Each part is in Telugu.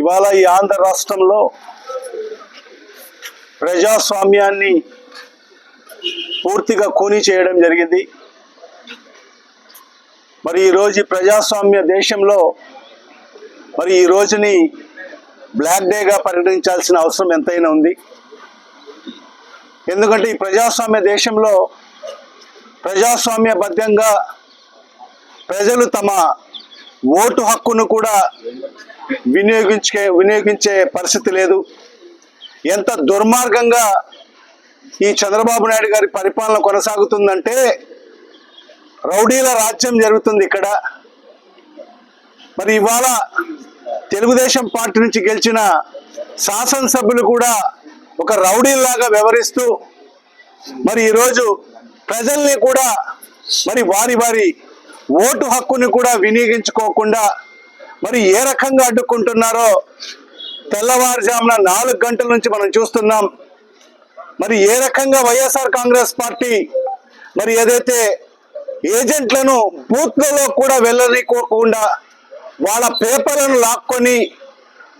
ఇవాళ ఈ ఆంధ్ర రాష్ట్రంలో ప్రజాస్వామ్యాన్ని పూర్తిగా కూని చేయడం జరిగింది. మరి ఈరోజు ప్రజాస్వామ్య దేశంలో మరి ఈ రోజుని బ్లాక్ డేగా పరిగణించాల్సిన అవసరం ఎంతైనా ఉంది. ఎందుకంటే ఈ ప్రజాస్వామ్య దేశంలో ప్రజాస్వామ్యబద్ధంగా ప్రజలు తమ ఓటు హక్కును కూడా వినియోగించే వినియోగించే పరిస్థితి లేదు. ఎంత దుర్మార్గంగా ఈ చంద్రబాబు నాయుడు గారి పరిపాలన కొనసాగుతుందంటే రౌడీల రాజ్యం జరుగుతుంది ఇక్కడ. మరి ఇవాళ తెలుగుదేశం పార్టీ నుంచి గెలిచిన శాసనసభ్యులు కూడా ఒక రౌడీలాగా వ్యవహరిస్తూ మరి ఈరోజు ప్రజల్ని కూడా మరి వారి వారి ఓటు హక్కుని కూడా వినియోగించుకోకుండా మరి ఏ రకంగా అడ్డుకుంటున్నారో తెల్లవారుజామున నాలుగు గంటల నుంచి మనం చూస్తున్నాం. మరి ఏ రకంగా వైఎస్ఆర్ కాంగ్రెస్ పార్టీ మరి ఏదైతే ఏజెంట్లను బూత్లలో కూడా వెళ్ళనికోకుండా వాళ్ళ పేపర్లను లాక్కొని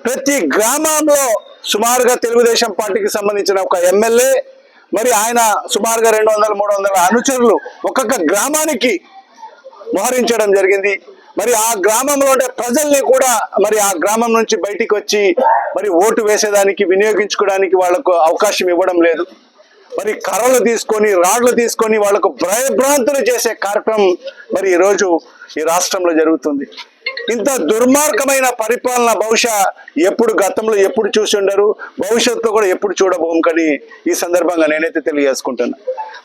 ప్రతి గ్రామంలో సుమారుగా తెలుగుదేశం పార్టీకి సంబంధించిన ఒక ఎమ్మెల్యే మరి ఆయన సుమారుగా రెండు వందల మూడు వందల అనుచరులు ఒక్కొక్క గ్రామానికి మోహరించడం జరిగింది. మరి ఆ గ్రామంలో ఉండే ప్రజల్ని కూడా మరి ఆ గ్రామం నుంచి బయటికి వచ్చి మరి ఓటు వేసేదానికి వినియోగించుకోవడానికి వాళ్ళకు అవకాశం ఇవ్వడం లేదు. మరి కర్రలు తీసుకొని రాడ్లు తీసుకొని వాళ్ళకు భయభ్రాంతులు చేసే కార్యక్రమం మరి ఈరోజు ఈ రాష్ట్రంలో జరుగుతుంది. ఇంత దుర్మార్గమైన పరిపాలన బహుశా ఎప్పుడు గతంలో ఎప్పుడు చూసి ఉండరు భవిష్యత్తులో కూడా ఎప్పుడు చూడబోం కానీ ఈ సందర్భంగా నేనైతే తెలియజేసుకుంటున్నా.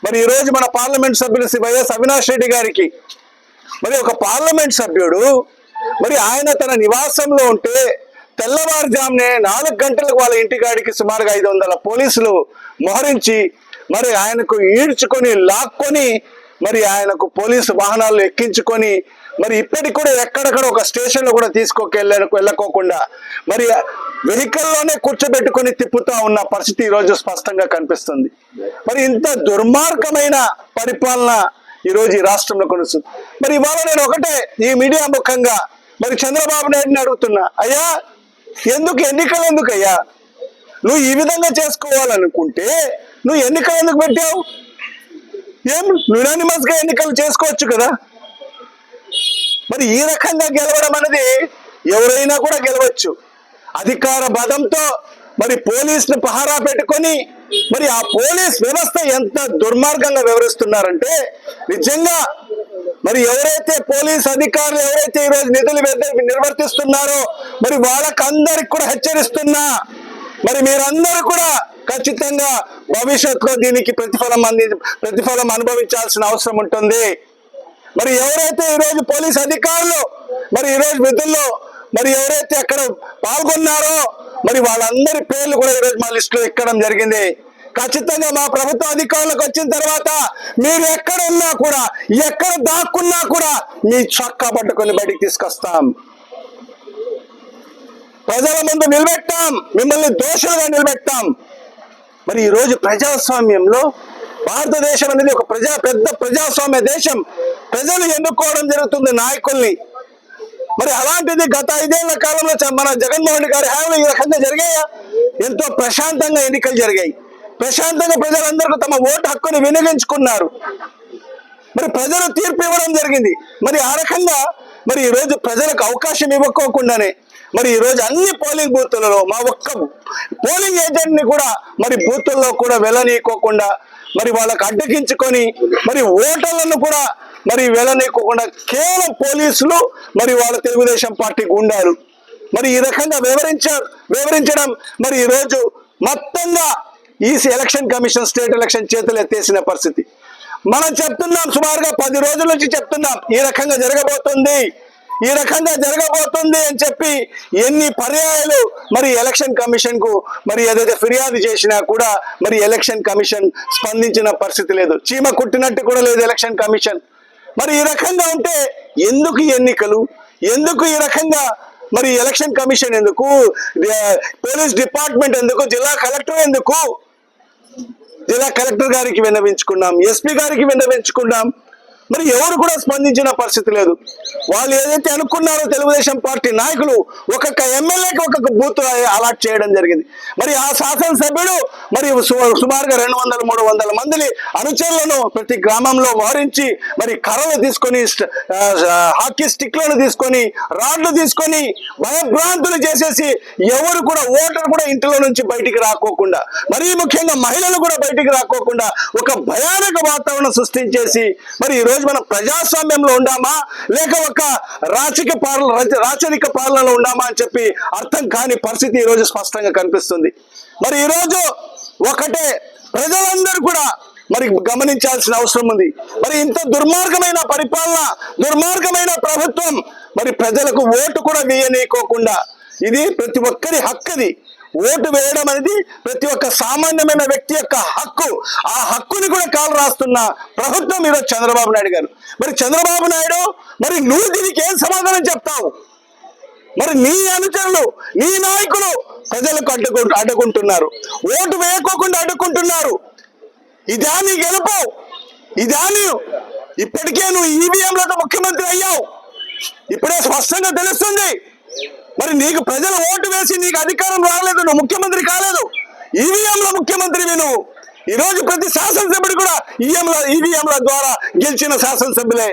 మరి ఈరోజు మన పార్లమెంట్ సభ్యులు శ్రీ వైఎస్ అవినాష్ రెడ్డి గారికి మరి ఒక పార్లమెంట్ సభ్యుడు మరి ఆయన తన నివాసంలో ఉంటే తెల్లవారుజామునే నాలుగు గంటలకు వాళ్ళ ఇంటికాడికి సుమారుగా ఐదు వందల పోలీసులు మోహరించి మరి ఆయనకు ఈడ్చుకొని లాక్కొని మరి ఆయనకు పోలీసు వాహనాలు ఎక్కించుకొని మరి ఇప్పటికి కూడా ఎక్కడెక్కడ ఒక స్టేషన్లో కూడా తీసుకోకెళ్ళ వెళ్ళకోకుండా మరి వెహికల్లోనే కూర్చోబెట్టుకొని తిప్పుతా ఉన్న పరిస్థితి ఈరోజు రోజు స్పష్టంగా కనిపిస్తుంది. మరి ఇంత దుర్మార్గమైన పరిపాలన ఈ రోజు ఈ రాష్ట్రంలో కొనుస్తుంది మరి ఇవాళ నేను ఒకటే ఈ మీడియా ముఖంగా మరి చంద్రబాబు నాయుడిని అడుగుతున్నా అయ్యా ఎందుకు ఎన్నికలు ఎందుకు అయ్యా నువ్వు ఈ విధంగా చేసుకోవాలనుకుంటే నువ్వు ఎన్నికలు ఎందుకు పెట్టావు? ఏం యునానిమస్గా ఎన్నికలు చేసుకోవచ్చు కదా? మరి ఈ రకంగా గెలవడం అనేది ఎవరైనా కూడా గెలవచ్చు. అధికార బదంతో మరి పోలీసులు పహారా పెట్టుకొని మరి ఆ పోలీస్ వ్యవస్థ ఎంత దుర్మార్గంగా వివరిస్తున్నారంటే నిజంగా మరి ఎవరైతే పోలీస్ అధికారులు ఎవరైతే ఈరోజు నిధులు నిర్వర్తిస్తున్నారో మరి వాళ్ళకందరికి కూడా హెచ్చరిస్తున్నా మరి మీరందరూ కూడా ఖచ్చితంగా భవిష్యత్తులో దీనికి ప్రతిఫలం అంది ప్రతిఫలం అనుభవించాల్సిన అవసరం ఉంటుంది. మరి ఎవరైతే ఈరోజు పోలీస్ అధికారులు మరి ఈరోజు విధుల్లో మరి ఎవరైతే అక్కడ పాల్గొన్నారో మరి వాళ్ళందరి పేర్లు కూడా ఈరోజు మా లిస్టులో ఎక్కడం జరిగింది. ఖచ్చితంగా మా ప్రభుత్వ అధికారులకు వచ్చిన తర్వాత మీరు ఎక్కడ ఉన్నా కూడా ఎక్కడ దాక్కున్నా కూడా మీ చొక్కా పట్టుకొని బయటికి తీసుకొస్తాం. ప్రజల ముందు నిలబెట్టాం. మిమ్మల్ని దోషులుగా నిలబెట్టాం. మరి ఈరోజు ప్రజాస్వామ్యంలో భారతదేశం అనేది ఒక ప్రజా పెద్ద ప్రజాస్వామ్య దేశం. ప్రజలు ఎన్నుకోవడం జరుగుతుంది నాయకుల్ని. మరి అలాంటిది గత ఐదేళ్ళ కాలంలో మన జగన్మోహన్ గారి హామీలు ఈ రకంగా జరిగాయా? ఎంతో ప్రశాంతంగా ఎన్నికలు జరిగాయి. ప్రశాంతంగా ప్రజలందరూ తమ ఓటు హక్కుని వినియోగించుకున్నారు. మరి ప్రజలు తీర్పు ఇవ్వడం జరిగింది. మరి ఆ రకంగా మరి ఈ రోజు ప్రజలకు అవకాశం ఇవ్వకోకుండానే మరి ఈ రోజు అన్ని పోలింగ్ బూత్లలో మా ఒక్క పోలింగ్ ఏజెంట్ని కూడా మరి బూత్లలో కూడా వెళ్ళనీయకోకుండా మరి వాళ్ళకు అడ్డగించుకొని మరి ఓటర్లను కూడా మరి వెళ్ళనీయకోకుండా కేవలం పోలీసులు మరి వాళ్ళ తెలుగుదేశం పార్టీ గుండాలు మరి ఈ రకంగా వివరించారు వివరించడం మరి ఈరోజు రోజు మొత్తంగా ఈ ఎలక్షన్ కమిషన్ స్టేట్ ఎలక్షన్ చేతులు ఎత్తేసిన పరిస్థితి. మనం చెప్తున్నాం సుమారుగా పది రోజుల నుంచి చెప్తున్నాం ఈ రకంగా జరగబోతుంది. ఈ రకంగా జరగబోతుంది అని చెప్పి ఎన్ని పర్యాయాలు మరి ఎలక్షన్ కమిషన్కు మరి ఏదైతే ఫిర్యాదు చేసినా కూడా మరి ఎలక్షన్ కమిషన్ స్పందించిన పరిస్థితి లేదు. చీమ కుట్టినట్టు కూడా లేదు ఎలక్షన్ కమిషన్. మరి ఈ రకంగా ఉంటే ఎందుకు ఎన్నికలు? ఎందుకు ఈ రకంగా మరి ఎలక్షన్ కమిషన్ ఎందుకు? పోలీస్ డిపార్ట్మెంట్ ఎందుకు? జిల్లా కలెక్టర్ ఎందుకు? జిల్లా కలెక్టర్ గారికి విన్నవించుకున్నాం ఎస్పీ గారికి విన్నవించుకున్నాం. మరి ఎవరు కూడా స్పందించిన పరిస్థితి లేదు. వాళ్ళు ఏదైతే అనుకున్నారో తెలుగుదేశం పార్టీ నాయకులు ఒక్కొక్క ఎమ్మెల్యేకి ఒక్కొక్క బూత్ అలాట్ చేయడం జరిగింది. మరి ఆ శాసనసభ్యుడు మరి సుమారుగా రెండు వందల మూడు వందల మందిని అనుచరులను ప్రతి గ్రామంలో మోహరించి మరి కర్రలు తీసుకొని హాకీ స్టిక్లను తీసుకొని రాడ్లు తీసుకొని భయభ్రాంతులు చేసేసి ఎవరు కూడా ఓటర్ కూడా ఇంటిలో నుంచి బయటికి రాకోకుండా మరీ ముఖ్యంగా మహిళలు కూడా బయటికి రాకోకుండా ఒక భయానక వాతావరణం సృష్టించేసి మరి ఈ రోజు మనం ప్రజాస్వామ్యంలో ఉండామా? లేక ఒక రాచక పాలన రాచరిక పాలనలో ఉండామా అని చెప్పి అర్థం కాని పరిస్థితి ఈ రోజు స్పష్టంగా కనిపిస్తుంది. మరి ఈ రోజు ఒకటే ప్రజలందరూ కూడా మరి గమనించాల్సిన అవసరం ఉంది. మరి ఇంత దుర్మార్గమైన పరిపాలన దుర్మార్గమైన ప్రభుత్వం మరి ప్రజలకు ఓటు కూడా వేయనీయకోకుండా ఇది ప్రతి ఒక్కరి హక్కుది. ఓటు వేయడం అనేది ప్రతి ఒక్క సామాన్యమైన వ్యక్తి యొక్క హక్కు. ఆ హక్కుని కూడా కాలు రాస్తున్న ప్రభుత్వం ఈరోజు చంద్రబాబు నాయుడు గారు. మరి చంద్రబాబు నాయుడు మరి నువ్వు దీనికి ఏం సమాధానం చెప్తావు? మరి నీ అనుచరులు నీ నాయకులు ప్రజలకు అడ్డుకు అడ్డుకుంటున్నారు. ఓటు వేయకోకుండా అడ్డుకుంటున్నారు. ఇదా నీ గెలుపు. ఇదా ఇప్పటికే నువ్వు ఈవీఎంలతో ముఖ్యమంత్రి అయ్యావు. ఇప్పుడే స్పష్టంగా తెలుస్తుంది. మరి నీకు ప్రజలు ఓటు వేసి నీకు అధికారం రాలేదు నువ్వు ముఖ్యమంత్రి కాలేదు. ఈవీఎంల ముఖ్యమంత్రివి నువ్వు ఈ రోజు ప్రతి శాసనసభ్యుడు కూడా ఈఎంల ఈవీఎంల ద్వారా గెలిచిన శాసనసభ్యులే.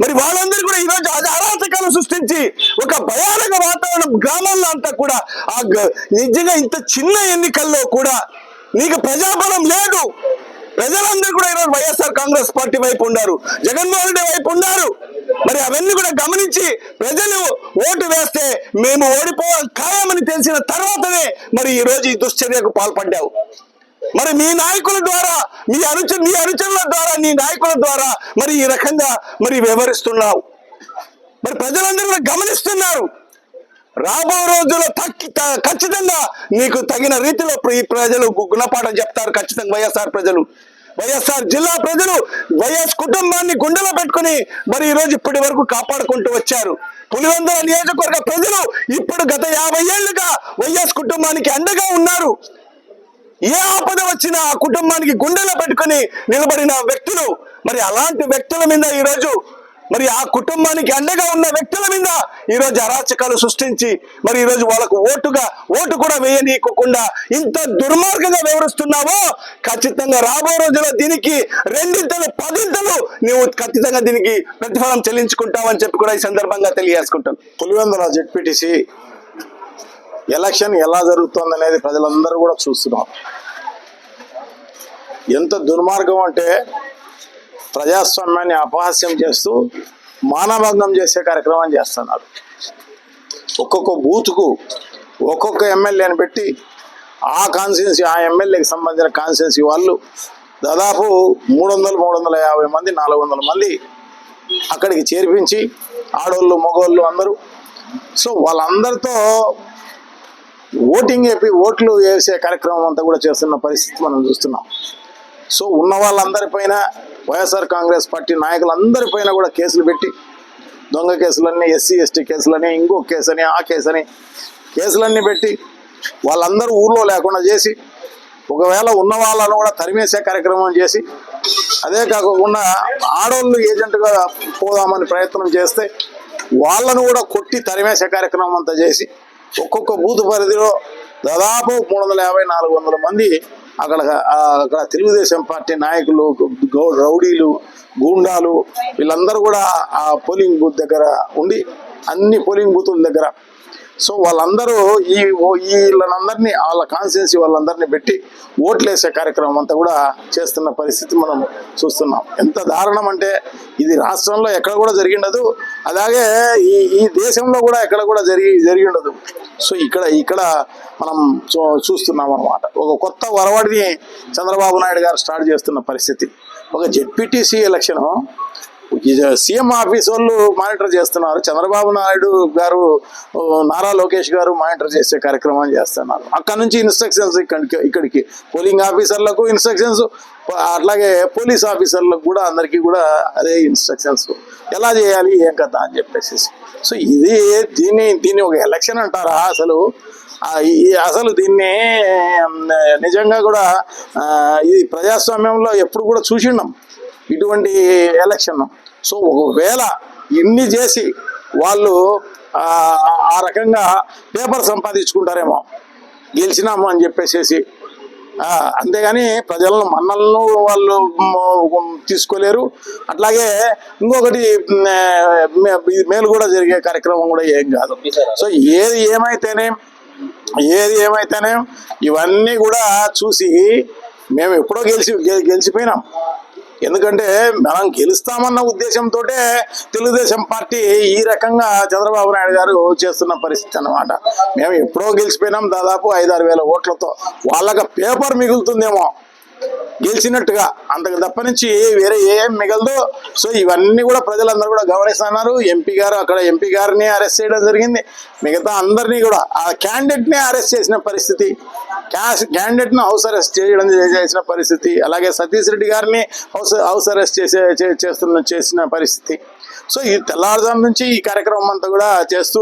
మరి వాళ్ళందరూ కూడా ఈరోజు అది అరాచకాలు సృష్టించి ఒక భయానక వాతావరణం గ్రామాల్లో అంతా కూడా ఆ గ- నిజంగా ఇంత చిన్న ఎన్నికల్లో కూడా నీకు ప్రజాబలం లేదు. ప్రజలందరూ కూడా ఈరోజు వైఎస్ఆర్ కాంగ్రెస్ పార్టీ వైపు ఉన్నారు. జగన్మోహన్ రెడ్డి వైపు ఉన్నారు. మరి అవన్నీ కూడా గమనించి ప్రజలు ఓటు వేస్తే మేము ఓడిపోవాలి ఖాయమని తెలిసిన తర్వాతనే మరి ఈ రోజు ఈ దుశ్చర్యకు పాల్పడ్డావు. మరి మీ నాయకుల ద్వారా మీ అనుచరు మీ అనుచరుల ద్వారా నీ నాయకుల ద్వారా మరి ఈ రకంగా మరి వివరిస్తున్నావు మరి ప్రజలందరూ కూడా గమనిస్తున్నారు. రాబో రోజుల్లో తక్కి త- ఖచ్చితంగా నీకు తగిన రీతిలో ఈ ప్రజలు గుణపాఠం చెప్తారు ఖచ్చితంగా వైఎస్ఆర్ ప్రజలు. వైఎస్ఆర్ జిల్లా ప్రజలు వైఎస్ కుటుంబాన్ని గుండెలో పెట్టుకుని మరి ఈ రోజు ఇప్పటి వరకు కాపాడుకుంటూ వచ్చారు. పులివెందుల నియోజకవర్గ ప్రజలు ఇప్పుడు గత యాభై ఏళ్ళుగా వైఎస్ కుటుంబానికి అండగా ఉన్నారు. ఏ ఆపద వచ్చినా ఆ కుటుంబానికి గుండెలో పెట్టుకుని నిలబడిన వ్యక్తులు మరి అలాంటి వ్యక్తుల మీద ఈరోజు మరి ఆ కుటుంబానికి అండగా ఉన్న వ్యక్తుల మీద ఈరోజు అరాచకాలు సృష్టించి మరి ఈరోజు వాళ్ళకు ఓటుగా ఓటు కూడా వేయనీయకుండా ఇంత దుర్మార్గంగా వివరిస్తున్నావో ఖచ్చితంగా రాబో రోజుల్లో దీనికి రెండింతలు పదింతలు నువ్వు ఖచ్చితంగా దీనికి ప్రతిఫలం చెల్లించుకుంటావని చెప్పి కూడా ఈ సందర్భంగా తెలియజేసుకుంటాం. పులివెందుల జెడ్పీటీసీ ఎలక్షన్ ఎలా జరుగుతుంది అనేది ప్రజలందరూ కూడా చూస్తున్నాం. ఎంత దుర్మార్గం అంటే ప్రజాస్వామ్యాన్ని అపహాస్యం చేస్తూ మానభంగం చేసే కార్యక్రమం చేస్తున్నారు ఒక్కొక్క బూత్కు ఒక్కొక్క ఎమ్మెల్యేని పెట్టి ఆ కాన్స్టిట్యున్సీ ఆ ఎమ్మెల్యేకి సంబంధించిన కాన్స్టిట్యున్సీ వాళ్ళు దాదాపు మూడు వందలు మూడు వందల యాభై మంది నాలుగు వందల మంది అక్కడికి చేర్పించి ఆడోళ్ళు మగవాళ్ళు అందరూ. సో వాళ్ళందరితో ఓటింగ్ చెప్పి ఓట్లు వేసే కార్యక్రమం అంతా కూడా చేస్తున్న పరిస్థితి మనం చూస్తున్నాం. సో ఉన్న వాళ్ళందరిపైన వైఎస్ఆర్ కాంగ్రెస్ పార్టీ నాయకులందరిపైన కూడా కేసులు పెట్టి దొంగ కేసులన్నీ ఎస్సీ ఎస్టీ కేసులని ఇంకో కేసని ఆ కేసని కేసులన్నీ పెట్టి వాళ్ళందరూ ఊర్లో లేకుండా చేసి ఒకవేళ ఉన్న వాళ్ళను కూడా తరిమేసే కార్యక్రమం చేసి అదే కాకుండా ఆడవాళ్ళు ఏజెంట్గా పోదామని ప్రయత్నం చేస్తే వాళ్ళను కూడా కొట్టి తరిమేసే కార్యక్రమం అంతా చేసి ఒక్కొక్క బూత్ పరిధిలో దాదాపు మూడు వందల యాభై నాలుగు వందల మంది అక్కడ అక్కడ తెలుగుదేశం పార్టీ నాయకులు గౌ- రౌడీలు గూండాలు వీళ్ళందరూ కూడా ఆ పోలింగ్ బూత్ దగ్గర ఉండి అన్ని పోలింగ్ బూతుల దగ్గర సో వాళ్ళందరూ ఈ ఓ- వీళ్ళందరినీ వాళ్ళ కాన్స్టిట్యున్సీ వాళ్ళందరినీ పెట్టి ఓట్లు వేసే కార్యక్రమం అంతా కూడా చేస్తున్న పరిస్థితి మనం చూస్తున్నాం. ఎంత దారుణం అంటే ఇది రాష్ట్రంలో ఎక్కడ కూడా జరిగి ఉండదు. అలాగే ఈ ఈ దేశంలో కూడా ఎక్కడ కూడా జరిగి జరిగి ఉండదు. సో ఇక్కడ ఇక్కడ మనం చూ- చూస్తున్నాం అనమాట ఒక కొత్త వరవడిని చంద్రబాబు నాయుడు గారు స్టార్ట్ చేస్తున్న పరిస్థితి. ఒక జెడ్పీటీసీ ఎలక్షన్ సీఎం ఆఫీస్ వాళ్ళు మానిటర్ చేస్తున్నారు. చంద్రబాబు నాయుడు గారు నారా లోకేష్ గారు మానిటర్ చేసే కార్యక్రమం చేస్తున్నారు. అక్కడ నుంచి ఇన్స్ట్రక్షన్స్ ఇక్కడికి ఇక్కడికి. పోలింగ్ ఆఫీసర్లకు ఇన్స్ట్రక్షన్స్ అట్లాగే పోలీస్ ఆఫీసర్లకు కూడా అందరికీ కూడా అదే ఇన్స్ట్రక్షన్స్ ఎలా చేయాలి ఏం కథ అని చెప్పేసి. సో ఇది దీన్ని దీన్ని ఒక ఎలక్షన్ అంటారా అసలు? ఈ- అసలు దీన్ని నిజంగా కూడా ఇది ప్రజాస్వామ్యంలో ఎప్పుడు కూడా చూసిండం. ఇటువంటి ఎలక్షన్ సో ఒకవేళ ఇన్ని చేసి వాళ్ళు ఆ రకంగా పేపర్ సంపాదించుకుంటారేమో గెలిచినాము అని చెప్పేసేసి అంతేగాని ప్రజలను మన్నలను వాళ్ళు తీసుకోలేరు. అట్లాగే ఇంకొకటి మేలు కూడా జరిగే కార్యక్రమం కూడా ఏం కాదు. సో ఏది ఏమైతేనే ఏది ఏమైతేనే ఇవన్నీ కూడా చూసి మేము ఎప్పుడో గెలిచి గెలిచిపోయినాం. ఎందుకంటే మనం గెలుస్తామన్న ఉద్దేశంతో తెలుగుదేశం పార్టీ ఈ రకంగా చంద్రబాబు నాయుడు గారు చేస్తున్న పరిస్థితి అన్నమాట. మేము ఎప్పుడో గెలిచిపోయినాం దాదాపు ఐదారు వేల ఓట్లతో. వాళ్ళకి పేపర్ మిగులుతుందేమో. గెలిచినట్టుగా. అంతకు తప్ప నుంచి వేరే ఏం మిగలదు. సో ఇవన్నీ కూడా ప్రజలందరూ కూడా గమనిస్తున్నారు. ఎంపీ గారు అక్కడ ఎంపీ గారిని అరెస్ట్ చేయడం జరిగింది. మిగతా అందరినీ కూడా ఆ క్యాండిడేట్ని అరెస్ట్ చేసిన పరిస్థితి క్యాష్ హౌస్ అరెస్ట్ చేయడం చేసిన పరిస్థితి అలాగే సతీష్ రెడ్డి గారిని హౌస్ హౌస్ అరెస్ట్ చేసే చేస్తున్న చేసిన పరిస్థితి. సో ఈ తెల్లారుజాము నుంచి ఈ కార్యక్రమం అంతా కూడా చేస్తూ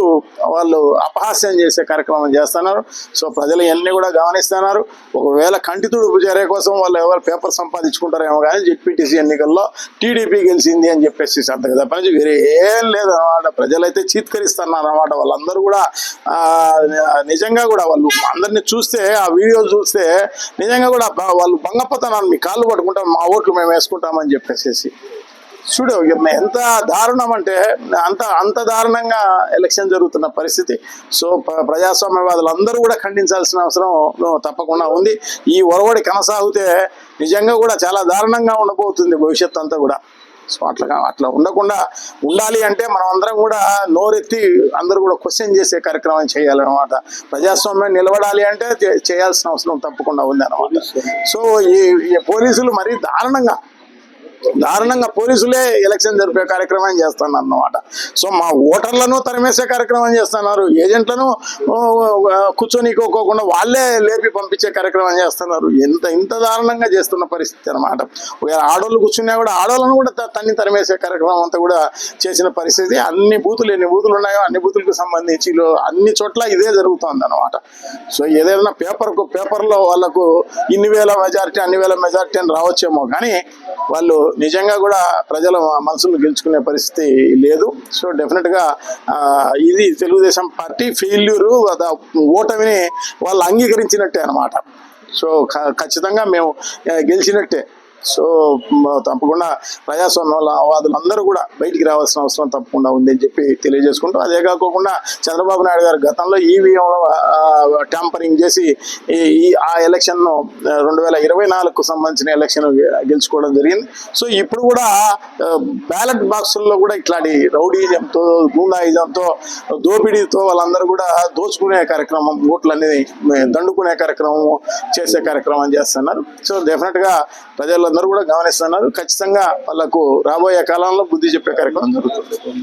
వాళ్ళు అపహాస్యం చేసే కార్యక్రమం చేస్తున్నారు. సో ప్రజలు ఇవన్నీ కూడా గమనిస్తున్నారు. ఒకవేళ కంటితుడు చర్య కోసం వాళ్ళు ఎవరు పేపర్ సంపాదించుకుంటారేమో కానీ జెడ్పీటీసీ ఎన్నికల్లో టీడీపీ గెలిచింది అని చెప్పేసి అంతకు తప్ప నుంచి వేరే ఏం లేదు అనమాట ప్రజలైతే చీత్కరిస్తున్నారు అనమాట వాళ్ళందరూ కూడా నిజంగా కూడా వాళ్ళు అందరినీ చూస్తే ఆ వీడియోలు చూస్తే నిజంగా కూడా వాళ్ళు భంగపోతున్నాను మీ కాళ్ళు పట్టుకుంటాం మా ఓట్లు మేము వేసుకుంటామని చెప్పేసి చూడు ఎంత దారుణం అంటే అంత అంత దారుణంగా ఎలక్షన్ జరుగుతున్న పరిస్థితి. సో ప్ర- ప్రజాస్వామ్యవాదులు అందరూ కూడా ఖండించాల్సిన అవసరం తప్పకుండా ఉంది. ఈ ఒరవడి కొనసాగితే నిజంగా కూడా చాలా దారుణంగా ఉండబోతుంది భవిష్యత్ అంతా కూడా. సో అట్లా అట్లా ఉండకుండా ఉండాలి అంటే మనం అందరం కూడా నోరెత్తి అందరూ కూడా క్వశ్చన్ చేసే కార్యక్రమం చేయాలన్నమాట. ప్రజాస్వామ్యం నిలబడాలి అంటే చేయాల్సిన అవసరం తప్పకుండా ఉంది అనమాట సో ఈ పోలీసులు మరీ దారుణంగా దారుణంగా పోలీసులే ఎలక్షన్ జరిపే కార్యక్రమం చేస్తున్నారు అన్నమాట సో మా ఓటర్లను తరిమేసే కార్యక్రమం చేస్తున్నారు. ఏజెంట్లను ఆ, కూర్చొనికోకుండా వాళ్ళే లేపి పంపించే కార్యక్రమం చేస్తున్నారు. ఎంత ఇంత దారుణంగా చేస్తున్న పరిస్థితి అనమాట ఒకవేళ ఆడోళ్ళు కూర్చున్నా కూడా ఆడోళ్ళను కూడా తన్ని తరిమేసే కార్యక్రమం అంతా కూడా చేసిన పరిస్థితి. అన్ని బూతులు ఎన్ని బూతులు ఉన్నాయో అన్ని బూతులకు సంబంధించి అన్ని చోట్ల ఇదే జరుగుతుంది అనమాట సో ఏదైనా పేపర్కు పేపర్లో వాళ్ళకు ఇన్ని వేల మెజారిటీ అన్ని వేల మెజారిటీ అని రావచ్చేమో కానీ వాళ్ళు నిజంగా కూడా ప్రజల మనసును గెలుచుకునే పరిస్థితి లేదు. సో డెఫినెట్గా ఇది తెలుగుదేశం పార్టీ ఫెయిల్యూరు ఓటమిని వాళ్ళు అంగీకరించినట్టే అనమాట సో ఖచ్చితంగా మేము గెలిచినట్టే. సో మ- తప్పకుండా ప్రజాస్వామ్యవాదులందరూ కూడా బయటికి రావాల్సిన అవసరం తప్పకుండా ఉంది అని చెప్పి తెలియజేసుకుంటూ అదే కాకుండా చంద్రబాబు నాయుడు గారు గతంలో ఈవీఎంలో ట్యాంపరింగ్ చేసి ఈ ఈ- ఆ ఎలక్షన్ను రెండు వేల ఇరవై నాలుగుకు సంబంధించిన ఎలక్షన్ గెలుచుకోవడం జరిగింది. సో ఇప్పుడు కూడా బ్యాలెట్ బాక్సుల్లో కూడా ఇట్లాంటి రౌడీజంతో గూండాయిజంతో దోపిడీతో వాళ్ళందరూ కూడా దోచుకునే కార్యక్రమం ఓట్లన్నీ దండుకునే కార్యక్రమం చేసే కార్యక్రమం చేస్తున్నారు. సో డెఫినెట్గా ప్రజల్లో ప్రజలందరూ కూడా గమనిస్తున్నారు. ఖచ్చితంగా వాళ్ళకు రాబోయే కాలంలో బుద్ధి చెప్పే కార్యక్రమం జరుగుతుంది.